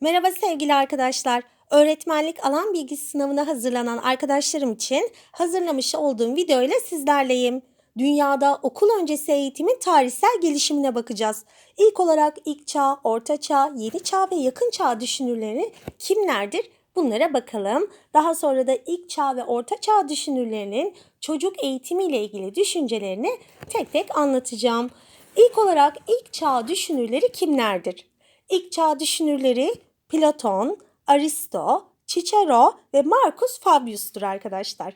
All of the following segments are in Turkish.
Merhaba sevgili arkadaşlar. Öğretmenlik alan bilgisi sınavına hazırlanan arkadaşlarım için hazırlamış olduğum video ile sizlerleyim. Dünyada okul öncesi eğitimin tarihsel gelişimine bakacağız. İlk olarak ilk çağ, orta çağ, yeni çağ ve yakın çağ düşünürleri kimlerdir? Bunlara bakalım. Daha sonra da ilk çağ ve orta çağ düşünürlerinin çocuk eğitimi ile ilgili düşüncelerini tek tek anlatacağım. İlk olarak ilk çağ düşünürleri kimlerdir? İlk çağ düşünürleri Platon, Aristo, Cicero ve Marcus Fabius'tur arkadaşlar.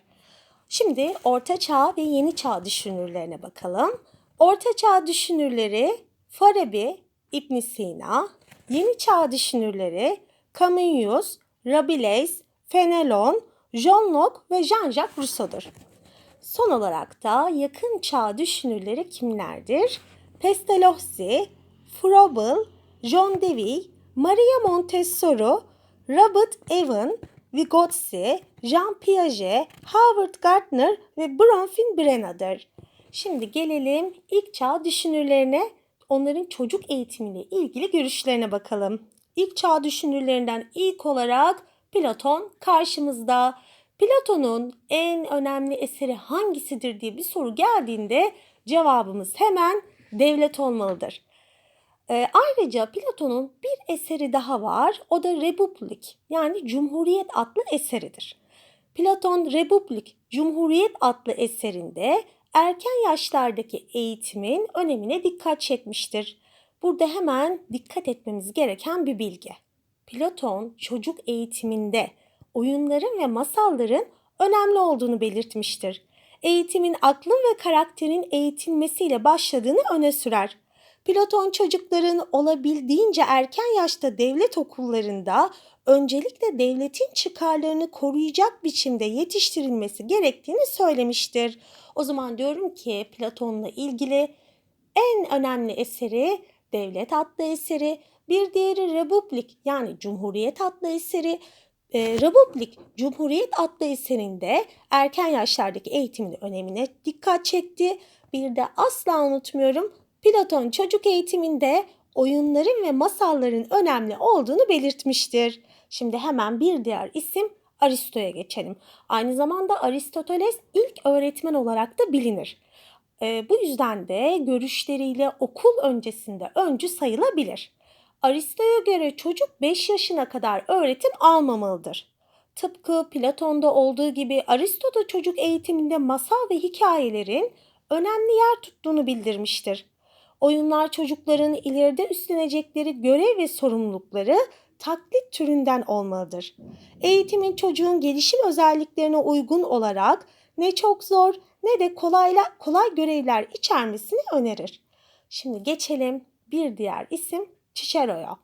Şimdi Orta Çağ ve Yeni Çağ düşünürlerine bakalım. Orta Çağ düşünürleri Farabi, İbn Sina, Yeni Çağ düşünürleri Camus, Rabelais, Fenelon, John Locke ve Jean-Jacques Rousseau'dur. Son olarak da yakın çağ düşünürleri kimlerdir? Pestalozzi, Froebel, John Dewey, Maria Montessori, Robert Evan, Vygotsky, Jean Piaget, Howard Gardner ve Bronfin Brenner'dır. Şimdi gelelim ilk çağ düşünürlerine, onların çocuk eğitimiyle ilgili görüşlerine bakalım. İlk çağ düşünürlerinden ilk olarak Platon karşımızda. Platon'un en önemli eseri hangisidir diye bir soru geldiğinde cevabımız hemen devlet olmalıdır. E, ayrıca Platon'un bir eseri daha var. O da Republik yani Cumhuriyet adlı eseridir. Platon Republik, Cumhuriyet adlı eserinde erken yaşlardaki eğitimin önemine dikkat çekmiştir. Burada hemen dikkat etmemiz gereken bir bilgi. Platon çocuk eğitiminde oyunların ve masalların önemli olduğunu belirtmiştir. Eğitimin aklın ve karakterin eğitilmesiyle başladığını öne sürer. Platon çocukların olabildiğince erken yaşta devlet okullarında öncelikle devletin çıkarlarını koruyacak biçimde yetiştirilmesi gerektiğini söylemiştir. O zaman diyorum ki Platon'la ilgili en önemli eseri Devlet adlı eseri, bir diğeri Republik yani Cumhuriyet adlı eseri. E, Republik, Cumhuriyet adlı eserinde erken yaşlardaki eğitimin önemine dikkat çekti. Bir de asla unutmuyorum Platon çocuk eğitiminde oyunların ve masalların önemli olduğunu belirtmiştir. Şimdi hemen bir diğer isim Aristo'ya geçelim. Aynı zamanda Aristoteles ilk öğretmen olarak da bilinir. E, bu yüzden de görüşleriyle okul öncesinde öncü sayılabilir. Aristo'ya göre çocuk 5 yaşına kadar öğretim almamalıdır. Tıpkı Platon'da olduğu gibi Aristo da çocuk eğitiminde masal ve hikayelerin önemli yer tuttuğunu bildirmiştir. Oyunlar çocukların ileride üstlenecekleri görev ve sorumlulukları taklit türünden olmalıdır. Eğitimin çocuğun gelişim özelliklerine uygun olarak ne çok zor ne de kolayla, kolay görevler içermesini önerir. Şimdi geçelim bir diğer isim Cicero'ya.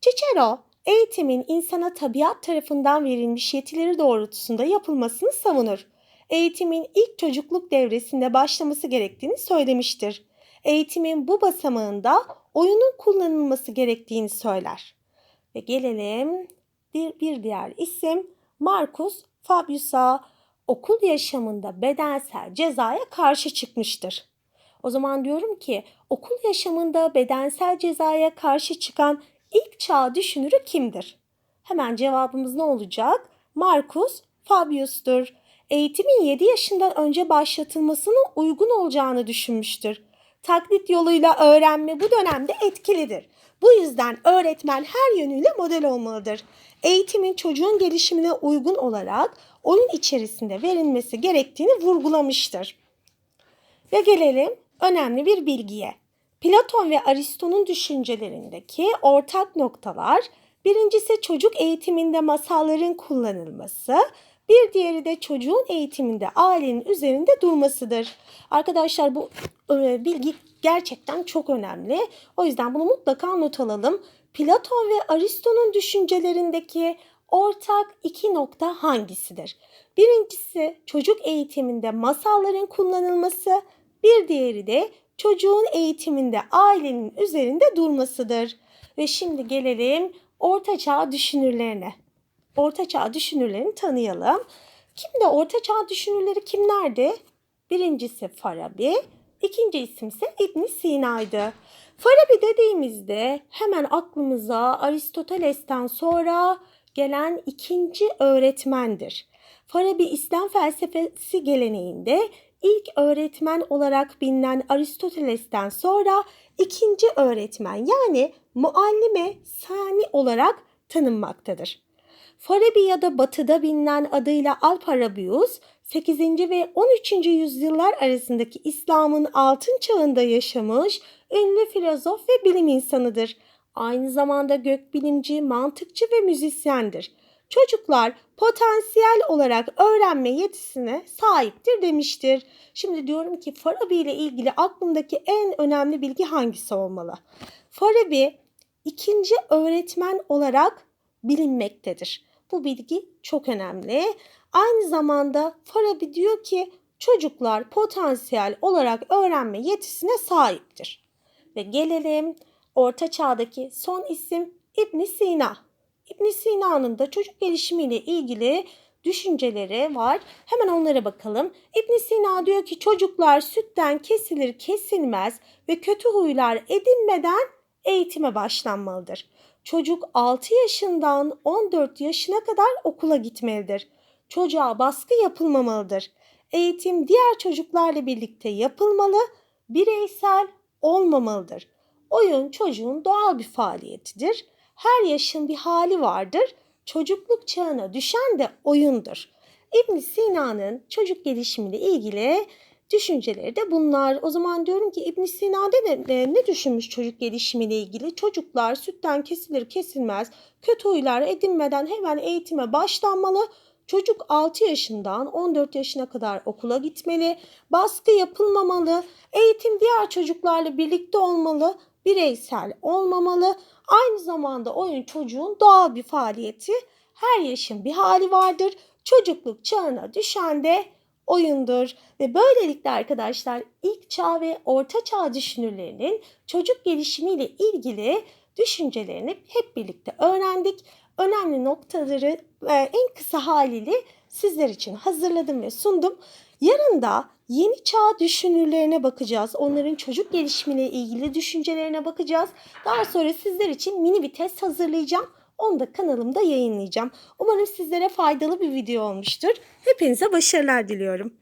Cicero, eğitimin insana tabiat tarafından verilmiş yetileri doğrultusunda yapılmasını savunur. Eğitimin ilk çocukluk devresinde başlaması gerektiğini söylemiştir. Eğitimin bu basamağında oyunun kullanılması gerektiğini söyler. Ve gelelim bir, diğer isim Marcus Fabius'a okul yaşamında bedensel cezaya karşı çıkmıştır. O zaman diyorum ki okul yaşamında bedensel cezaya karşı çıkan ilk çağ düşünürü kimdir? Hemen cevabımız ne olacak? Marcus Fabius'tur. Eğitimin 7 yaşından önce başlatılmasının uygun olacağını düşünmüştür. Taklit yoluyla öğrenme bu dönemde etkilidir. Bu yüzden öğretmen her yönüyle model olmalıdır. Eğitimin çocuğun gelişimine uygun olarak oyun içerisinde verilmesi gerektiğini vurgulamıştır. Ve gelelim önemli bir bilgiye. Platon ve Aristo'nun düşüncelerindeki ortak noktalar birincisi çocuk eğitiminde masalların kullanılması, bir diğeri de çocuğun eğitiminde ailenin üzerinde durmasıdır. Arkadaşlar bu e, bilgi gerçekten çok önemli. O yüzden bunu mutlaka not alalım. Platon ve Aristo'nun düşüncelerindeki ortak iki nokta hangisidir? Birincisi çocuk eğitiminde masalların kullanılması, bir diğeri de çocuğun eğitiminde ailenin üzerinde durmasıdır. Ve şimdi gelelim ortaçağ düşünürlerine. Ortaçağ düşünürlerini tanıyalım. Kimde ortaçağ düşünürleri kimlerdi? Birincisi Farabi, ikinci isimse İbn Sina'ydı. Farabi dediğimizde hemen aklımıza Aristoteles'ten sonra gelen ikinci öğretmendir. Farabi İslam felsefesi geleneğinde ilk öğretmen olarak bilinen Aristoteles'ten sonra ikinci öğretmen yani muallime sani olarak tanınmaktadır. Farabi ya da batıda bilinen adıyla Alparabius 8. ve 13. yüzyıllar arasındaki İslam'ın altın çağında yaşamış ünlü filozof ve bilim insanıdır. Aynı zamanda gökbilimci, mantıkçı ve müzisyendir. Çocuklar potansiyel olarak öğrenme yetisine sahiptir demiştir. Şimdi diyorum ki Farabi ile ilgili aklımdaki en önemli bilgi hangisi olmalı? Farabi ikinci öğretmen olarak bilinmektedir. Bu bilgi çok önemli. Aynı zamanda Farabi diyor ki çocuklar potansiyel olarak öğrenme yetisine sahiptir. Ve gelelim Orta Çağ'daki son isim İbn Sina. İbn Sina'nın da çocuk gelişimiyle ilgili düşünceleri var. Hemen onlara bakalım. İbn Sina diyor ki çocuklar sütten kesilir kesilmez ve kötü huylar edinmeden eğitime başlanmalıdır. Çocuk 6 yaşından 14 yaşına kadar okula gitmelidir. Çocuğa baskı yapılmamalıdır. Eğitim diğer çocuklarla birlikte yapılmalı, bireysel olmamalıdır. Oyun çocuğun doğal bir faaliyetidir. Her yaşın bir hali vardır. Çocukluk çağına düşen de oyundur. İbn Sina'nın çocuk gelişimiyle ilgili düşünceleri de bunlar. O zaman diyorum ki İbn Sina'da ne, ne düşünmüş çocuk gelişimiyle ilgili? Çocuklar sütten kesilir kesilmez, kötü huylar edinmeden hemen eğitime başlanmalı. Çocuk 6 yaşından 14 yaşına kadar okula gitmeli, baskı yapılmamalı, eğitim diğer çocuklarla birlikte olmalı, bireysel olmamalı. Aynı zamanda oyun çocuğun doğal bir faaliyeti. Her yaşın bir hali vardır. Çocukluk çağına düşen de oyundur. Ve böylelikle arkadaşlar ilk çağ ve orta çağ düşünürlerinin çocuk gelişimiyle ilgili düşüncelerini hep birlikte öğrendik. Önemli noktaları e, en kısa haliyle sizler için hazırladım ve sundum. Yarın da yeni çağ düşünürlerine bakacağız. Onların çocuk gelişimiyle ilgili düşüncelerine bakacağız. Daha sonra sizler için mini bir test hazırlayacağım. Onu da kanalımda yayınlayacağım. Umarım sizlere faydalı bir video olmuştur. Hepinize başarılar diliyorum.